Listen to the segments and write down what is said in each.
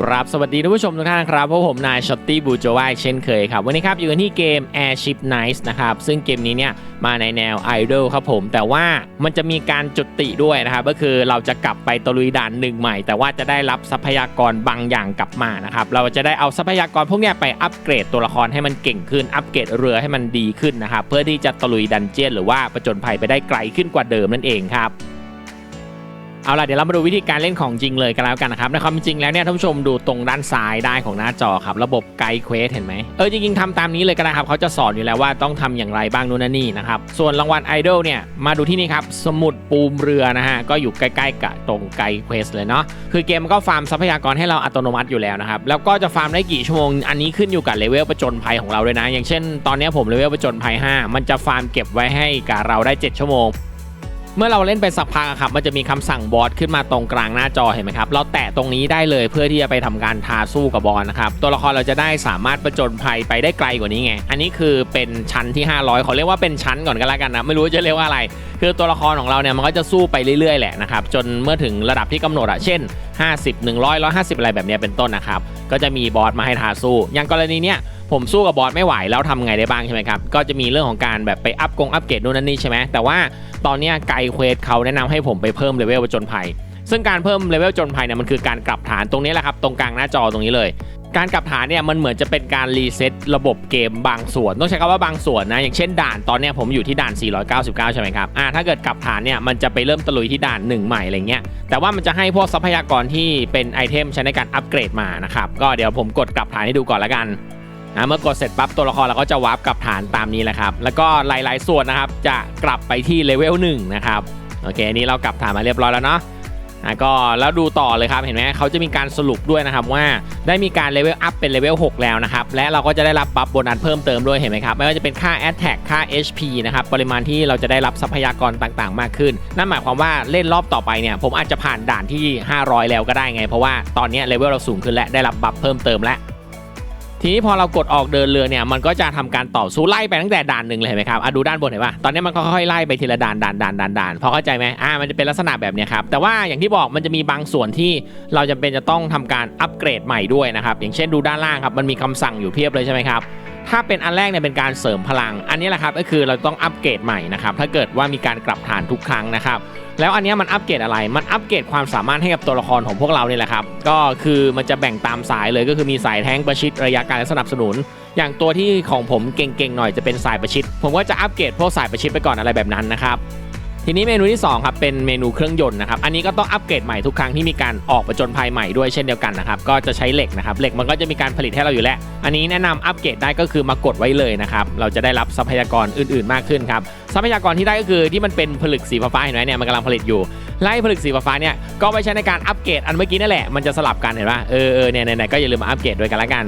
ครับสวัสดีท่านผู้ชมทุกท่านครับพวกผมนายช็อตตี้บูโจวาเช่นเคยครับ วันนี้ครับอยู่กันที่เกม Airship Nice นะครับ ซึ่งเกมนี้เนี่ยมาในแนวไอดอลครับผม แต่ว่ามันจะมีการจุดติด้วยนะครับ ก็คือเราจะกลับไปตะลุยด่านหนึ่งใหม่ แต่ว่าจะได้รับทรัพยากรบางอย่างกลับมานะครับ เราจะได้เอาทรัพยากรพวกนี้ไปอัปเกรดตัวละครให้มันเก่งขึ้น อัปเกรดเรือให้มันดีขึ้นนะครับ เพื่อที่จะตะลุยดันเจียนหรือว่าประจนภัยไปได้ไกลขึ้นกว่าเดิมนั่นเองครับ เอาล่ะเดี๋ยวเรามาดูวิธีการเล่นของจริงเลยกันแล้วกันนะครับในความจริงแล้วเนี่ยท่านผู้ชมดูตรงด้านซ้ายได้ของหน้าจอครับระบบไกด์เควสเห็นไหมเออจริงๆทำตามนี้เลยก็ได้ครับเขาจะสอนอยู่แล้วว่าต้องทำอย่างไรบ้างนู่นนนนี่นะครับส่วนรางวัลไอดอลเนี่ยมาดูที่นี่ครับสมุดปูมเรือนะฮะก็อยู่ใกล้ๆกับตรงไกด์เควสเลยเนาะคือเกมมันก็ฟาร์มทรัพยากรให้เราอัตโนมัติอยู่แล้วนะครับแล้วก็จะฟาร์มได้กี่ชั่วโมงอันนี้ขึ้นอยู่กับเลเวลประจนภัยของเราด้วยนะ อย่างเช่น ตอนนี้ผมเลเวลประจนภัย 5 มันจะฟาร์มเก็บไว้ให้กับเราได้ 7 ชั่วโมง เมื่อเราเล่นไปสักพักอะครับมันจะมีคำสั่งบอสขึ้นมาตรงกลางหน้าจอเห็นไหมครับ เราแตะตรงนี้ได้เลยเพื่อที่จะไปทำการทาสู้กับบอสนะครับ ตัวละครเราจะได้สามารถประจนภัยไปได้ไกลกว่านี้ไง อันนี้คือเป็นชั้นที่ 500ขอเรียกว่าเป็นชั้นก่อนก็แล้วกันนะ ไม่รู้จะเรียกว่าอะไร คือตัวละครของเราเนี่ยมันก็จะสู้ไปเรื่อยๆแหละนะครับ จนเมื่อถึงระดับที่กำหนดอะเช่น 50 100 150 อะไรแบบเนี้ยเป็นต้นนะครับ ก็จะมีบอสมาให้ทาสู้ อย่างกรณีเนี้ยผมสู้กับบอสไม่ไหวแล้วทำไงได้บ้างใช่ไหมครับ ก็จะมีเรื่องของการแบบไปอัพกงอัพเกรดนู่นนั่นนี่ใช่ไหมแต่ว่าตอนนี้ไกด์เควสเขาแนะนำให้ผมไปเพิ่มเลเวลประจนภัย ซึ่งการเพิ่มเลเวลจนภัยเนี่ยมันคือการกลับฐานตรงนี้แหละครับตรงกลางหน้าจอตรงนี้เลย การกลับฐานเนี่ยมันเหมือนจะเป็นการรีเซ็ตระบบเกมบางส่วน ต้องใช้คำว่าบางส่วนนะ อย่างเช่นด่านตอนเนี้ยผมอยู่ที่ด่าน 499 ใช่ไหมครับอ่าถ้าเกิดกลับฐานเนี่ยมันจะไปเริ่มตะลุยที่ด่านหนึ่งใหม่อะไรเงี้ยแต่ว่ามันจะให้พวกทรัพยากรที่เป็นไอเทมใช้ในการอัปเกรดมานะครับก็เดี๋ยวผมกดกลับฐานให้ดูก่อนละกันนะเมื่อกดเสร็จปั๊บตัวละครเราก็จะวาร์ปกลับฐานตามนี้แหละครับ แล้วก็หลาย ๆ ส่วนนะครับจะกลับไปที่เลเวล1นะครับโอเคอันนี้เรากลับฐานมาเรียบร้อยแล้วเนาะ อะก็แล้วดูต่อเลยครับเห็นไหมเขาจะมีการสรุปด้วยนะครับว่าได้มีการเลเวลอัพเป็นเลเวล6แล้วนะครับและเราก็จะได้รับบัฟโบนัสเพิ่มเติมด้วยเห็นไหมครับไม่ว่าจะเป็นค่า a t t a c ค่า HP นะครับปริมาณที่เราจะได้รับทรัพยากรต่างๆ มากขึ้น นั่นหมายความว่าเล่นรอบต่อไปเนี่ยผมอาจจะผ่านด่านที่ 500 แล้วก็ได้ไง เพราะว่าตอนนี้เลเวลเราสูงขึ้นและได้รับบัฟเพิ่มเติมแล้ว ทีนี้พอเรากดออกเดินเรือเนี่ยมันก็จะทำการต่อสู้ไล่ไปตั้งแต่ด่านหนึ่งเลยเห็นไหมครับอะดูด้านบนเห็นป่ะตอนนี้มันก็ค่อยๆไล่ไปทีละด่านด่านด่านด่านด่านพอเข้าใจไหมอ่ามันจะเป็นลักษณะแบบนี้ครับแต่ว่าอย่างที่บอกมันจะมีบางส่วนที่เราจำเป็นจะต้องทำการอัปเกรดใหม่ด้วยนะครับอย่างเช่นดูด้านล่างครับมันมีคำสั่งอยู่เพียบเลยใช่ไหมครับถ้าเป็นอันแรกเนี่ยเป็นการเสริมพลัง อันนี้แหละครับก็คือเราต้องอัปเกรดใหม่นะครับถ้าเกิดว่ามีการกลับฐานทุกครั้งนะครับ แล้วอันนี้มันอัปเกรดอะไร มันอัปเกรดความสามารถให้กับตัวละครของพวกเราเนี่ยแหละครับ ก็คือมันจะแบ่งตามสายเลยก็คือมีสายแท้งประชิดระยะการและสนับสนุน อย่างตัวที่ของผมเก่งๆหน่อยจะเป็นสายประชิด ผมก็จะอัปเกรดพวกสายประชิดไปก่อนอะไรแบบนั้นนะครับ ทีนี้เมนูที่ 2 ครับ เป็นเมนูเครื่องยนต์นะครับ อันนี้ก็ต้องอัปเกรดใหม่ทุกครั้งที่มีการออกประจนภัยใหม่ด้วยเช่นเดียวกันนะครับ ก็จะใช้เหล็กนะครับ เหล็กมันก็จะมีการผลิตให้เราอยู่แล้ว อันนี้แนะนำอัปเกรดได้ก็คือมากดไว้เลยนะครับ เราจะได้รับทรัพยากรอื่น ๆ มากขึ้นครับ ทรัพยากรที่ได้ก็คือที่มันเป็นผลึกสีฟ้าๆเห็นไหมเนี่ยมันกำลังผลิตอยู่ ไล่ผลึกสีฟ้าเนี่ยก็ไปใช้ในการอัปเกรดอันเมื่อกี้นั่นแหละ มันจะสลับกันเห็นป่ะ เออเออเนี่ยไหนๆก็อย่าลืมมาอัปเกรดด้วยกันละกัน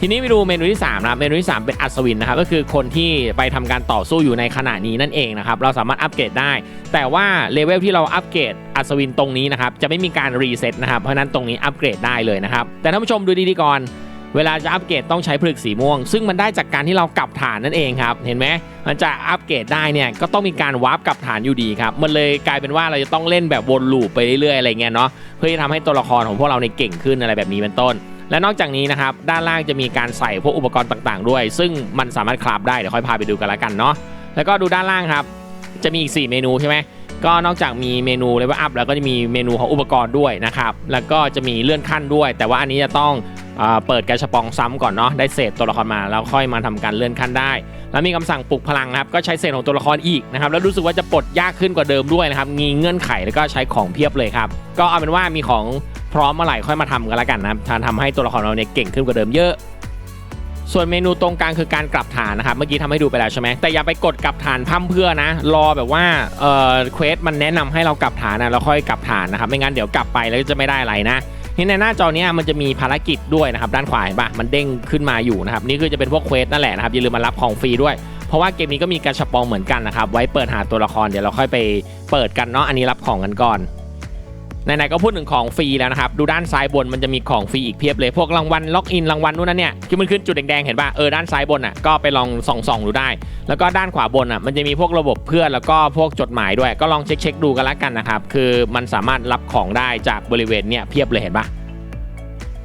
ทีนี้ไปดูเมนูที่3นะครับเมนูที่ 3 เป็นอัศวินนะครับก็คือคนที่ไปทำการต่อสู้อยู่ในขณะนี้นั่นเองนะครับเราสามารถอัปเกรดได้ แต่ว่าเลเวลที่เราอัปเกรดอัศวินตรงนี้นะครับจะไม่มีการรีเซ็ตนะครับเพราะนั้นตรงนี้อัปเกรดได้เลยนะครับแต่ท่านผู้ชมดูดีๆก่อนเวลาจะอัปเกรดต้องใช้ผลึกสีม่วง ซึ่งมันได้จากการที่เรากลับฐานนั่นเองครับ เห็นไหมมันจะอัปเกรดได้เนี่ยก็ต้องมีการวาร์ปกลับฐานอยู่ดีครับ มันเลยกลายเป็นว่าเราจะต้องเล่นแบบวนลูปไปเรื่อยๆอะไรเงี้ยเนาะเพื่อที่ทำให้ตัวละครของพวกเราในเก่งขึ้นอะไรแบบนี้เป็นต้น และนอกจากนี้นะครับด้านล่างจะมีการใส่พวกอุปกรณ์ต่างๆ ด้วย ซึ่งมันสามารถคราฟได้เดี๋ยวค่อยพาไปดูกันละกันเนาะแล้วก็ดูด้านล่างครับ จะมีอีก 4 เมนูใช่ไหมก็นอกจากมีเมนูเลเวลอัพแล้วก็จะมีเมนูของอุปกรณ์ด้วยนะครับแล้วก็จะมีเลื่อนขั้นด้วย แต่ว่าอันนี้จะต้องเอเปิดกระชปองซ้ำก่อนเนาะได้เศษตัวละครมาแล้วค่อยมาทำการเลื่อนขั้นได้ แล้วมีคำสั่งปลุกพลังครับก็ใช้เศษของตัวละครอีกนะครับแล้วรู้สึกว่าจะปลดยากขึ้นกว่าเดิมด้วยนะครับมีเงื่อนไขแล้วก็ใช้ของเพียบเลยครับก็เอาเป็นว่ามีของ พร้อมเมื่อไหร่ค่อยมาทำกันแล้วกันนะครับทำให้ตัวละครเราเนี่ยเก่งขึ้นกว่าเดิมเยอะ ส่วนเมนูตรงกลางคือการกลับฐานนะครับ เมื่อกี้ทำให้ดูไปแล้วใช่ไหมแต่อย่าไปกดกลับฐานพั่มเพื่อนะ รอแบบว่าเอ่อเควสมันแนะนำให้เรากลับฐานนะแล้วค่อยกลับฐานนะครับไม่งั้นเดี๋ยวกลับไปแล้วจะไม่ได้อะไรนะนี่ในหน้าจอเนี้ยมันจะมีภารกิจด้วยนะครับด้านขวาเห็นปะมันเด้งขึ้นมาอยู่นะครับนี่คือจะเป็นพวกเควสนั่นแหละนะครับอย่าลืมมารับของฟรีด้วย เพราะว่าเกมนี้ก็มีกระชับปองเหมือนกันนะครับไว้เปิดหาตัวละครเดี๋ยวเราค่อยไปเปิดกันเนาะอันนี้รับของกันก่อน ไหนๆก็พูดถึงของฟรีแล้วนะครับ ดูด้านซ้ายบนมันจะมีของฟรีอีกเพียบเลย พวกรางวัลล็อกอินรางวัลนู่นนั่นเนี่ยที่มันขึ้นจุดแดงๆเห็นป่ะเออด้านซ้ายบนอะก็ไปลองส่องๆดูได้ แล้วก็ด้านขวาบนอะมันจะมีพวกระบบเพื่อนแล้วก็พวกจดหมายด้วย ก็ลองเช็คๆดูกันละกันนะครับคือมันสามารถรับของได้จากบริเวณเนี่ยเพียบเลยเห็นป่ะ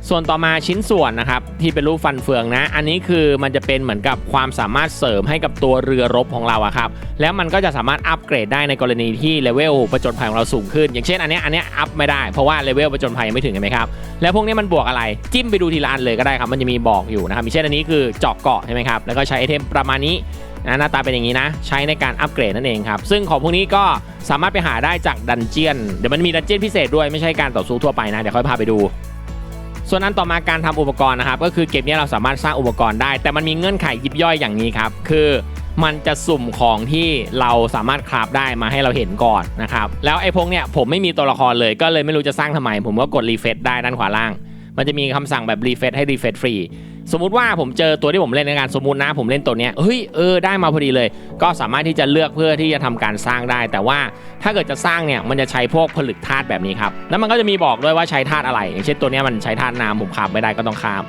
ส่วนต่อมาชิ้นส่วนนะครับที่เป็นรูปฟันเฟืองนะ อันนี้คือมันจะเป็นเหมือนกับความสามารถเสริมให้กับตัวเรือรบของเราอะครับแล้วมันก็จะสามารถอัปเกรดได้ในกรณีที่เลเวลประจนภัยของเราสูงขึ้น อย่างเช่นอันนี้อันนี้อัพไม่ได้เพราะว่าเลเวลประจนภัยยังไม่ถึงเห็นไหมครับแล้วพวกนี้มันบวกอะไรจิ้มไปดูทีละอันเลยก็ได้ครับมันจะมีบอกอยู่นะครับอย่างเช่นอันนี้คือเจาะเกาะใช่ไหมครับแล้วก็ใช้ไอเทมประมาณนี้นะหน้าตาเป็นอย่างนี้นะ ใช้ในการอัปเกรดนั่นเองครับ ซึ่งของพวกนี้ก็สามารถไปหาได้จากดันเจียน เดี๋ยวมันมีดันเจียนพิเศษด้วยไม่ใช่การต่อสู้ทั่วไปนะ เดี๋ยวค่อยพาไปดู ส่วนนั้นต่อมาการทำอุปกรณ์นะครับ ก็คือเกมนี้เราสามารถสร้างอุปกรณ์ได้ แต่มันมีเงื่อนไขยิบย่อยอย่างนี้ครับ คือมันจะสุ่มของที่เราสามารถคราฟได้มาให้เราเห็นก่อนนะครับ แล้วไอ้พงเนี่ยผมไม่มีตัวละครเลย ก็เลยไม่รู้จะสร้างทำไม ผมก็กดรีเฟซได้ด้านขวาล่าง มันจะมีคำสั่งแบบรีเฟซให้รีเฟซฟรี สมมุติว่าผมเจอตัวที่ผมเล่นในการสมมุตินะผมเล่นตัวเนี้ยเฮ้ยเออได้มาพอดีเลย ก็สามารถที่จะเลือกเพื่อที่จะทำการสร้างได้ แต่ว่าถ้าเกิดจะสร้างเนี่ยมันจะใช้พวกผลึกธาตุแบบนี้ครับแล้วมันก็จะมีบอกด้วยว่าใช้ธาตุอะไรอย่างเช่นตัวเนี้ยมันใช้ธาตุน้ำผมขาบไม่ได้ก็ต้องข้าม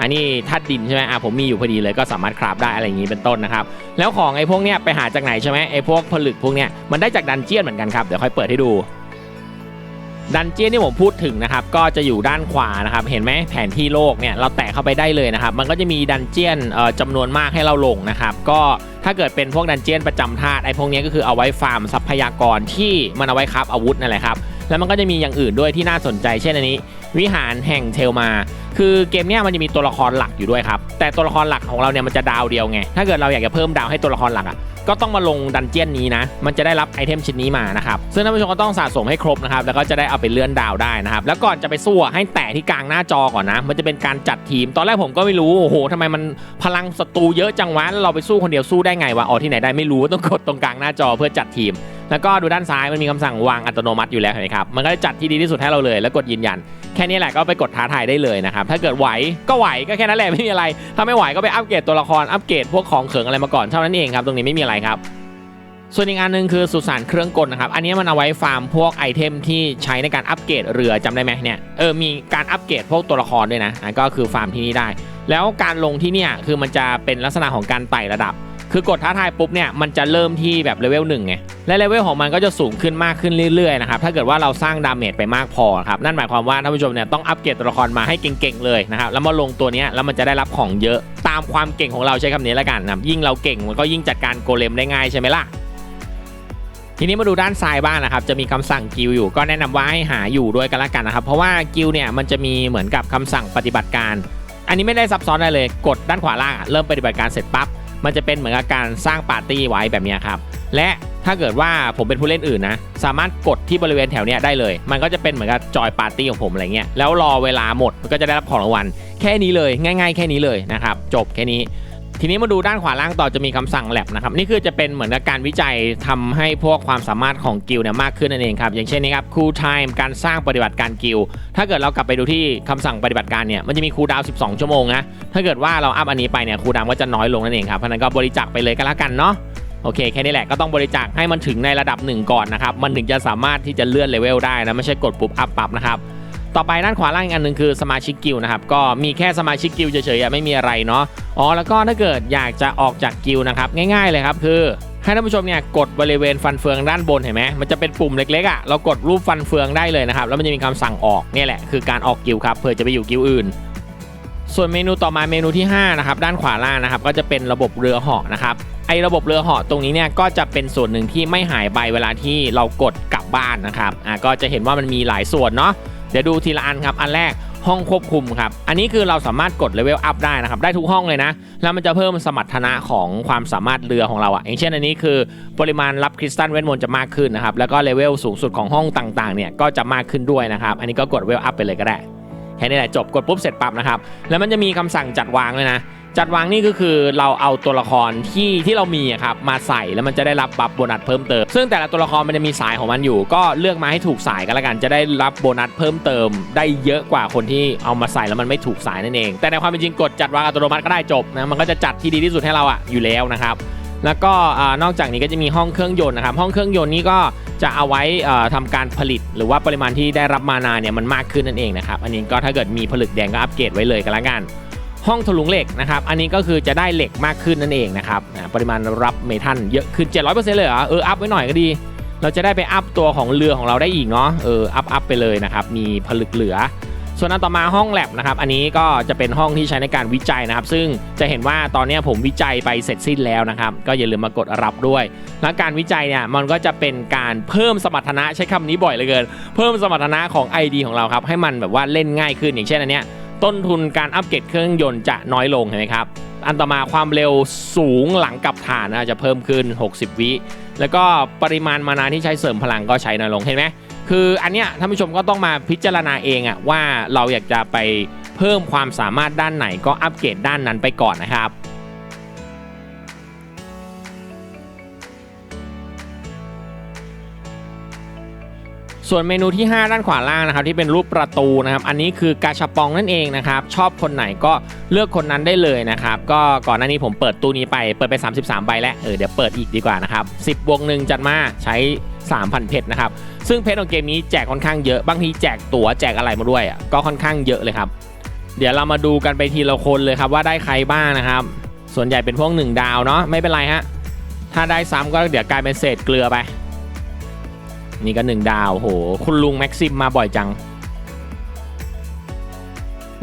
อันนี้ธาตุดินใช่ไหมอะผมมีอยู่พอดีเลยก็สามารถคราฟได้อะไรอย่างนี้เป็นต้นนะครับ แล้วของไอ้พวกเนี้ยไปหาจากไหนใช่ไหมไอ้พวกผลึกพวกเนี้ยมันได้จากดันเจียนเหมือนกันครับ เดี๋ยวค่อยเปิดให้ดู ดันเจี้ยนที่ผมพูดถึงนะครับก็จะอยู่ด้านขวานะครับเห็นไหมแผนที่โลกเนี่ยเราแตะเข้าไปได้เลยนะครับมันก็จะมีดันเจี้ยนจำนวนมากให้เราลงนะครับก็ถ้าเกิดเป็นพวกดันเจี้ยนประจำธาตุไอ้พวกนี้ก็คือเอาไว้ฟาร์มทรัพยากรที่มันเอาไว้ครับอาวุธนั่นแหละครับแล้วมันก็จะมีอย่างอื่นด้วยที่น่าสนใจเช่นอันนี้ วิหารแห่งเทลมา คือเกมเนี้ยมันจะมีตัวละครหลักอยู่ด้วยครับแต่ตัวละครหลักของเราเนี่ยมันจะดาวเดียวไงถ้าเกิดเราอยากจะเพิ่มดาวให้ตัวละครหลักอะก็ต้องมาลงดันเจียนนี้นะ มันจะได้รับไอเทมชิ้นนี้มานะครับซึ่งท่านผู้ชมก็ต้องสะสมให้ครบนะครับ แล้วก็จะได้เอาไปเลื่อนดาวได้นะครับ แล้วก่อนจะไปสู้ให้แตะที่กลางหน้าจอก่อนนะ มันจะเป็นการจัดทีม ตอนแรกผมก็ไม่รู้ โอ้โหทำไมมันพลังศัตรูเยอะจังวะแล้วเราไปสู้คนเดียวสู้ได้ไงวะ อ๋อที่ไหนได้ไม่รู้ ต้องกดตรงกลางหน้าจอเพื่อจัดทีม แล้วก็ดูด้านซ้ายมันมีคำสั่งวางอัตโนมัติอยู่แล้วเห็นไหมครับ มันก็จะจัดที่ดีที่สุดให้เราเลย แล้วกดยืนยัน แค่นี้แหละก็ไปกดท้าทายได้เลยนะครับ ถ้าเกิดไหวก็ไหวก็แค่นั้นแหละไม่มีอะไร ถ้าไม่ไหวก็ไปอัปเกรดตัวละคร อัปเกรดพวกของเขิงอะไรมาก่อนเท่านั้นเองครับ ตรงนี้ไม่มีอะไรครับ ส่วนอีกอันหนึงคือสุสานเครื่องกลนะครับ อันนี้มันเอาไว้ฟาร์มพวกไอเทมที่ใช้ในการอัปเกรดเรือจำได้ไหมเนี่ย เออ มีการอัปเกรดพวกตัวละครด้วยนะอะก็คือฟาร์มที่นี่ได้ แล้วการลงที่เนี่ยคือมันจะเป็นลักษณะของการไต่ระดับ คือกดท้าทายปุ๊บเนี่ยมันจะเริ่มที่แบบเลเวลหนึ่งไงและเลเวลของมันก็จะสูงขึ้นมากขึ้นเรื่อยๆนะครับถ้าเกิดว่าเราสร้างดาเมจไปมากพอครับนั่นหมายความว่าท่านผู้ชมเนี่ยต้องอัปเกรดตัวละครมาให้เก่งๆเลยนะครับแล้วมาลงตัวนี้แล้วมันจะได้รับของเยอะตามความเก่งของเราใช้คำนี้แล้วกันนะยิ่งเราเก่งมันก็ยิ่งจัดการโกเลมได้ง่ายใช่ไหมล่ะทีนี้มาดูด้านซ้ายบ้างนะครับ จะมีคำสั่งกิลอยู่ก็แนะนำว่าให้หาอยู่ด้วยกันละกันนะครับ เพราะว่ากิลเนี่ยมันจะมีเหมือนกับคำสั่งปฏิบัติการ อันนี้ไม่ได้ซับซ้อนอะไรเลย กดด้านขวาล่างเริ่มปฏิบัติการเสร็จปั๊บ มันจะเป็นเหมือนกับการสร้างปาร์ตี้ไว้แบบนี้ครับและถ้าเกิดว่าผมเป็นผู้เล่นอื่นนะ สามารถกดที่บริเวณแถวเนี้ยได้เลย มันก็จะเป็นเหมือนกับจอยปาร์ตี้ของผมอะไรเงี้ยแล้วรอเวลาหมดมันก็จะได้รับของรางวัลแค่นี้เลยง่าย ๆ แค่นี้เลยนะครับจบแค่นี้ ทีนี้มาดูด้านขวาล่างต่อจะมีคำสั่งแลบนะครับนี่คือจะเป็นเหมือนกับการวิจัยทำให้พวกความสามารถของกิลเนี่ยมากขึ้นนั่นเองครับอย่างเช่นนี้ครับ cool time การสร้างปฏิบัติการกิลถ้าเกิดเรากลับไปดูที่คำสั่งปฏิบัติการเนี่ยมันจะมีคูลดาวน์12 ชั่วโมงนะถ้าเกิดว่าเราอัพอันนี้ไปเนี่ยคูลดาวน์ก็จะน้อยลงนั่นเองครับเพราะฉะนั้นก็บริจาคไปเลยก็แล้วกันเนาะโอเคแค่นี้แหละก็ต้องบริจาคให้มันถึงในระดับหนึ่งก่อนนะครับมันถึงจะสามารถที่จะเลื่อนเลเวลได้นะไม่ใช่กดปุ๊บอัพปั๊บนะครับ ต่อไปด้านขวาล่างอีกอันหนึ่งคือสมาชิกกิลนะครับก็มีแค่สมาชิกกิลเฉยๆไม่มีอะไรเนาะอ๋อแล้วก็ถ้าเกิดอยากจะออกจากกิลนะครับง่าย ๆเลยครับคือให้ท่านผู้ชมเนี่ยกดบริเวณฟันเฟืองด้านบนเห็นไหมมันจะเป็นปุ่มเล็กๆอะเรากดรูปฟันเฟืองได้เลยนะครับ แล้วมันจะมีคำสั่งออกเนี่ยแหละคือการออกกิลครับเพื่อจะไปอยู่กิลอื่น ส่วนเมนูต่อมาเมนูที่5นะครับด้านขวาล่างนะครับก็จะเป็นระบบเรือเหาะนะครับไอ้ระบบเรือเหาะตรงนี้เนี่ยก็จะเป็นส่วนหนึ่งที่ไม่หายไปเวลาที่เรากดกลับบ้านนะครับอ่าก็จะเห็นว่ามันมีหลายส่วนเนาะ เดี๋ยวดูทีละอันครับ อันแรกห้องควบคุมครับ อันนี้คือเราสามารถกดเลเวลอัพได้นะครับ ได้ทุกห้องเลยนะ แล้วมันจะเพิ่มสมรรถนะของความสามารถเรือของเราอะอย่างเช่นอันนี้คือปริมาณรับคริสตัลเวทมนต์จะมากขึ้นนะครับ แล้วก็เลเวลสูงสุดของห้องต่างๆ เนี่ยก็จะมากขึ้นด้วยนะครับ อันนี้ก็กดเลเวลอัพไปเลยก็ได้ แค่นี้แหละจบ กดปุ๊บเสร็จปั๊บนะครับ แล้วมันจะมีคำสั่งจัดวางเลยนะ จัดวางนี่ก็คือเราเอาตัวละครที่ที่เรามีครับมาใส่แล้วมันจะได้รับบัฟโบนัสเพิ่มเติม ซึ่งแต่ละตัวละครมันจะมีสายของมันอยู่ ก็เลือกมาให้ถูกสายกันละกัน จะได้รับโบนัสเพิ่มเติม ได้เยอะกว่าคนที่เอามาใส่แล้วมันไม่ถูกสายนั่นเอง แต่ในความเป็นจริงกดจัดวางอัตโนมัติก็ได้จบนะมันก็จะจัดที่ดีที่สุดให้เราอะอยู่แล้วนะครับแล้วก็นอกจากนี้ก็จะมีห้องเครื่องยนต์นะครับห้องเครื่องยนต์นี่ก็จะเอาไว้เอ่อทำการผลิต หรือว่าปริมาณที่ได้รับมานาเนี่ยมันมากขึ้นนั่นเองนะครับอันนี้ก็ถ้าเกิดมีผลึกแดงก็อัปเกรดไว้เลยก็แล้วกัน ห้องถลุงเหล็กนะครับ อันนี้ก็คือจะได้เหล็กมากขึ้นนั่นเองนะครับปริมาณรับเมทัลเยอะขึ้น 700%เลยเหรอเอออัพไว้หน่อยก็ดี เราจะได้ไปอัพตัวของเรือของเราได้อีกเนาะเอออัพอัพไปเลยนะครับ มีผลึกเหลือ ส่วนอันต่อมาห้องแลบนะครับ อันนี้ก็จะเป็นห้องที่ใช้ในการวิจัยนะครับ ซึ่งจะเห็นว่าตอนนี้ผมวิจัยไปเสร็จสิ้นแล้วนะครับ ก็อย่าลืมมากดรับด้วย และการวิจัยเนี่ยมันก็จะเป็นการเพิ่มสมรรถนะใช้คำนี้บ่อยเหลือเกิน เพิ่มสมรรถนะของ ID ของเราครับให้มันแบบว่าเล่นง่ายขึ้นอย่างเช่นอันเนี้ย ต้นทุนการอัปเกรดเครื่องยนต์จะน้อยลงเห็นไหมครับ อันต่อมาความเร็วสูงหลังกับฐานจะเพิ่มขึ้น 60 วิ แล้วก็ปริมาณมานาที่ใช้เสริมพลังก็ใช้น้อยลงเห็นไหมคืออันเนี้ยท่านผู้ชมก็ต้องมาพิจารณาเองอะว่าเราอยากจะไปเพิ่มความสามารถด้านไหนก็อัปเกรดด้านนั้นไปก่อนนะครับ ส่วนเมนูที่ 5 ด้านขวาล่างนะครับที่เป็นรูปประตูนะครับอันนี้คือกาชาปองนั่นเองนะครับชอบคนไหนก็เลือกคนนั้นได้เลยนะครับก็ก่อนหน้านี้ผมเปิดตู้นี้ไปเปิดไป 33 ใบแล้วเออเดี๋ยวเปิดอีกดีกว่านะครับ10บวกหนึ่งจัดมาใช้ 3,000 เพชรนะครับซึ่งเพชรของเกมนี้แจกค่อนข้างเยอะบางทีแจกตั๋วแจกอะไรมาด้วยอะก็ค่อนข้างเยอะเลยครับเดี๋ยวเรามาดูกันไปทีละคนเลยครับว่าได้ใครบ้างนะครับ ส่วนใหญ่เป็นพวก1ดาวเนาะไม่เป็นไรฮะถ้าได้ซ้ำก็เดี๋ยวกลายเป็นเศษเกลือไป นี่ก็1ดาวโห คุณลุงแม็กซิมมาบ่อยจัง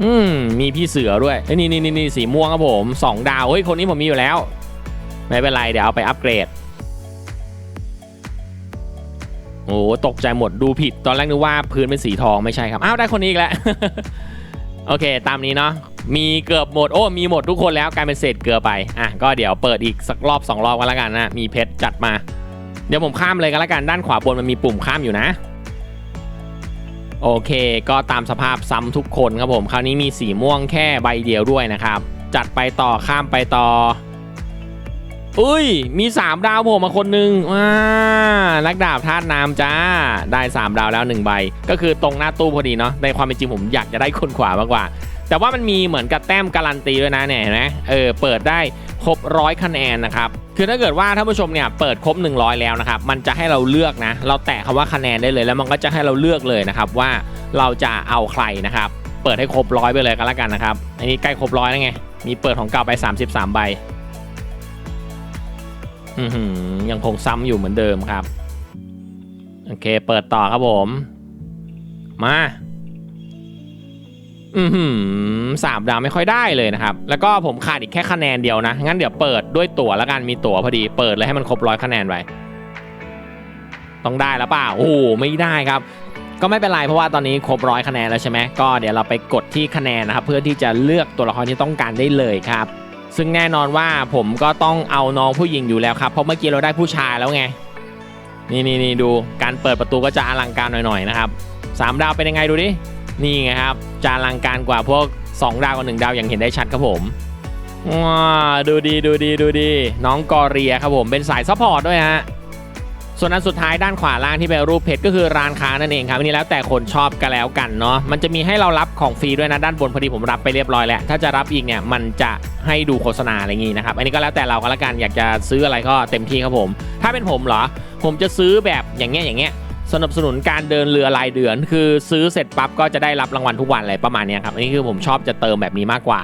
อืม มีพี่เสือด้วยเอ้นี่นี่นี่นี่สีม่วงครับผม2ดาว เฮ้ย คนนี้ผมมีอยู่แล้ว ไม่เป็นไร เดี๋ยวเอาไปอัปเกรด โอ้ตกใจหมดดูผิด ตอนแรกนึกว่าพื้นเป็นสีทองไม่ใช่ครับ อ้าว ได้คนนี้อีกแล้ว โอเค ตามนี้เนาะ มีเกือบหมด โอ้ มีหมดทุกคนแล้วกลายเป็นเศษเกลือไป อะ ก็เดี๋ยวเปิดอีกสักรอบ 2 รอบกันแล้วกันนะ มีเพชรจัดมา เดี๋ยวผมข้ามเลยกันแล้วกันด้านขวาบนมันมีปุ่มข้ามอยู่นะ โอเค ก็ตามสภาพซ้ำทุกคนครับผมคราวนี้มีสีม่วงแค่ใบเดียวด้วยนะครับ จัดไปต่อข้ามไปต่ออุ้ย มี 3 ดาวโผมมาคนหนึงว้านักดาบธาตุน้ำจ้า ได้ 3 ดาวแล้ว 1 ใบ ก็คือตรงหน้าตู้พอดีเนาะ ในความเป็นจริงผมอยากจะได้คนขวามากกว่า แต่ว่ามันมีเหมือนกับแต้มการันตีด้วยนะเนี่ยเห็นไหมเออ เปิดได้ครบร้อยคะแนนนะครับ คือถ้าเกิดว่าท่านผู้ชมเนี่ยเปิดครบ 100 แล้วนะครับ มันจะให้เราเลือกนะ เราแตะคำว่าคะแนนได้เลย แล้วมันก็จะให้เราเลือกเลยนะครับว่าเราจะเอาใครนะครับ เปิดให้ครบร้อยไปเลยกันแล้วกันนะครับ อันนี้ใกล้ครบร้อยแล้วไง มีเปิดของเก่าไป 33 ใบ อือยังคงซ้ำอยู่เหมือนเดิมครับ โอเค เปิดต่อครับผม มา อือหือสามดาวไม่ค่อยได้เลยนะครับ แล้วก็ผมขาดอีกแค่คะแนนเดียวนะ งั้นเดี๋ยวเปิดด้วยตั๋วแล้วกัน มีตั๋วพอดี เปิดเลยให้มันครบร้อยคะแนนไปต้องได้แล้วเปล่า โอ้โหไม่ได้ครับ ก็ไม่เป็นไรเพราะว่าตอนนี้ครบร้อยคะแนนแล้วใช่ไหมก็เดี๋ยวเราไปกดที่คะแนนนะครับ เพื่อที่จะเลือกตัวละครที่ต้องการได้เลยครับ ซึ่งแน่นอนว่าผมก็ต้องเอาน้องผู้หญิงอยู่แล้วครับ เพราะเมื่อกี้เราได้ผู้ชายแล้วไง นี่นี่นี่ดู การเปิดประตูก็จะอลังการหน่อยๆนะครับสามดาวเป็นยังไงดูดิ นี่ไงครับจะอลังการกว่าพวก 2 ดาวกับ1ดาวอย่างเห็นได้ชัดครับผมว้าดูดีดูดีดูดี น้องกอเรียครับผมเป็นสายซัพพอร์ตด้วยฮะส่วนอันสุดท้ายด้านขวาล่างที่เป็นรูปเพชรก็คือร้านค้านั่นเองครับอันนี้แล้วแต่คนชอบกันแล้วกันเนาะมันจะมีให้เรารับของฟรีด้วยนะด้านบนพอดีผมรับไปเรียบร้อยแล้วถ้าจะรับอีกเนี่ยมันจะให้ดูโฆษณาอะไรอย่างงี้นะครับอันนี้ก็แล้วแต่เราก็แล้วกันอยากจะซื้ออะไรก็เต็มที่ครับผม ถ้าเป็นผมเหรอ ผมจะซื้อแบบอย่างเงี้ยอย่างเงี้ย สนับสนุนการเดินเรือรายเดือน คือซื้อเสร็จปั๊บก็จะได้รับรางวัลทุกวันอะไรประมาณนี้ครับอันนี้คือผมชอบจะเติมแบบนี้มากกว่า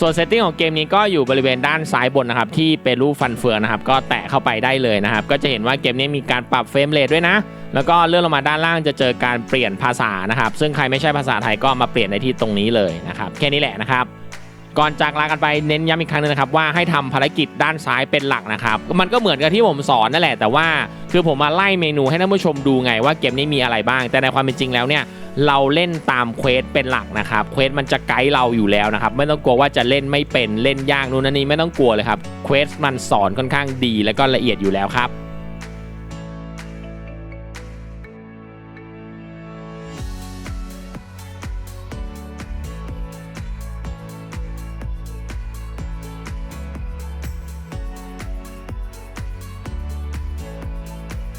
ส่วนเซตติ้งของเกมนี้ก็อยู่บริเวณด้านซ้ายบนนะครับที่เป็นรูปฟันเฟืองนะครับก็แตะเข้าไปได้เลยนะครับ ก็จะเห็นว่าเกมนี้มีการปรับเฟรมเรทด้วยนะ แล้วก็เลื่อนลงมาด้านล่างจะเจอการเปลี่ยนภาษานะครับ ซึ่งใครไม่ใช่ภาษาไทยก็มาเปลี่ยนในที่ตรงนี้เลยนะครับแค่นี้แหละนะครับ ก่อนจากลากันไปเน้นย้ำอีกครั้งหนึงนะครับว่าให้ทำภารกิจด้านซ้ายเป็นหลักนะครับมันก็เหมือนกับที่ผมสอนนั่นแหละแต่ว่าคือผมมาไล่เมนูให้ท่านผู้ชมดูไงว่าเกมนี้มีอะไรบ้าง แต่ในความเป็นจริงแล้วเนี่ยเราเล่นตามเควสเป็นหลักนะครับเควสมันจะไกด์เราอยู่แล้วนะครับไม่ต้องกลัวว่าจะเล่นไม่เป็นเล่นยากนู่นนั่นนี่ไม่ต้องกลัวเลยครับเควสมันสอนค่อนข้างดีแล้วก็ละเอียดอยู่แล้วครับ